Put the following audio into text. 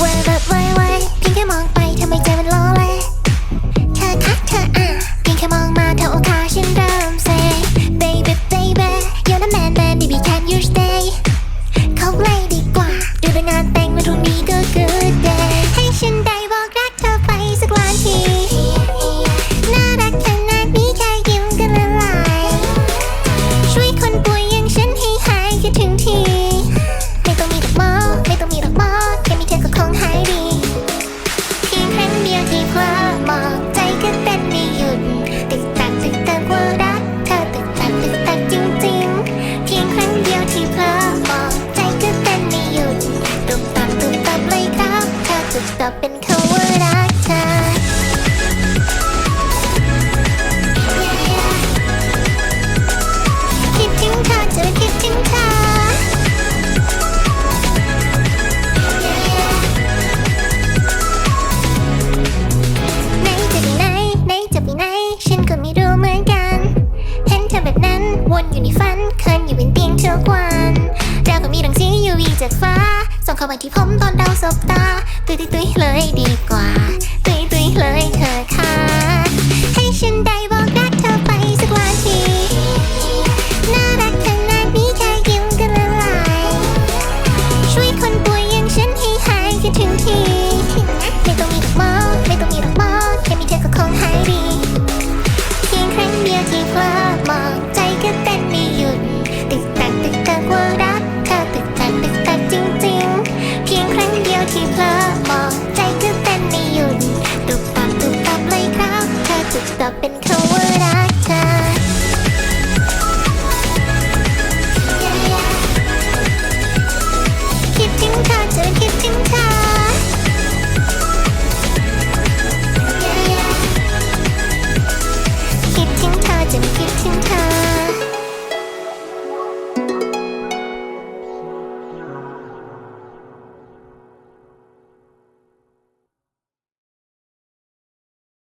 วอร์แบบไวๆเพียงแค่มองไปทำไมใจมันโลเลยเธอคะเธออะเพียงแค่มองมา อบเป็นคำว่ารักเธอคิดถึงเธอจะคิดถึงเธอไหนจะไปไหนไหนจะไปไหน ฉันก็ไม่รู้เหมือนกัน เห็นเธอแบบนั้นวนอยู่ในฝันเคลื่อนอยู่บนเตียงทุกวัน เราก็มีรังสี UV จากฟ้า ส่งเข้ามาที่ผมตอนเราสบตา ตุยตุยตุยเลยดีกว่า ตุยตุยเลยเธอค่ะ บเป็นคำว่ารัก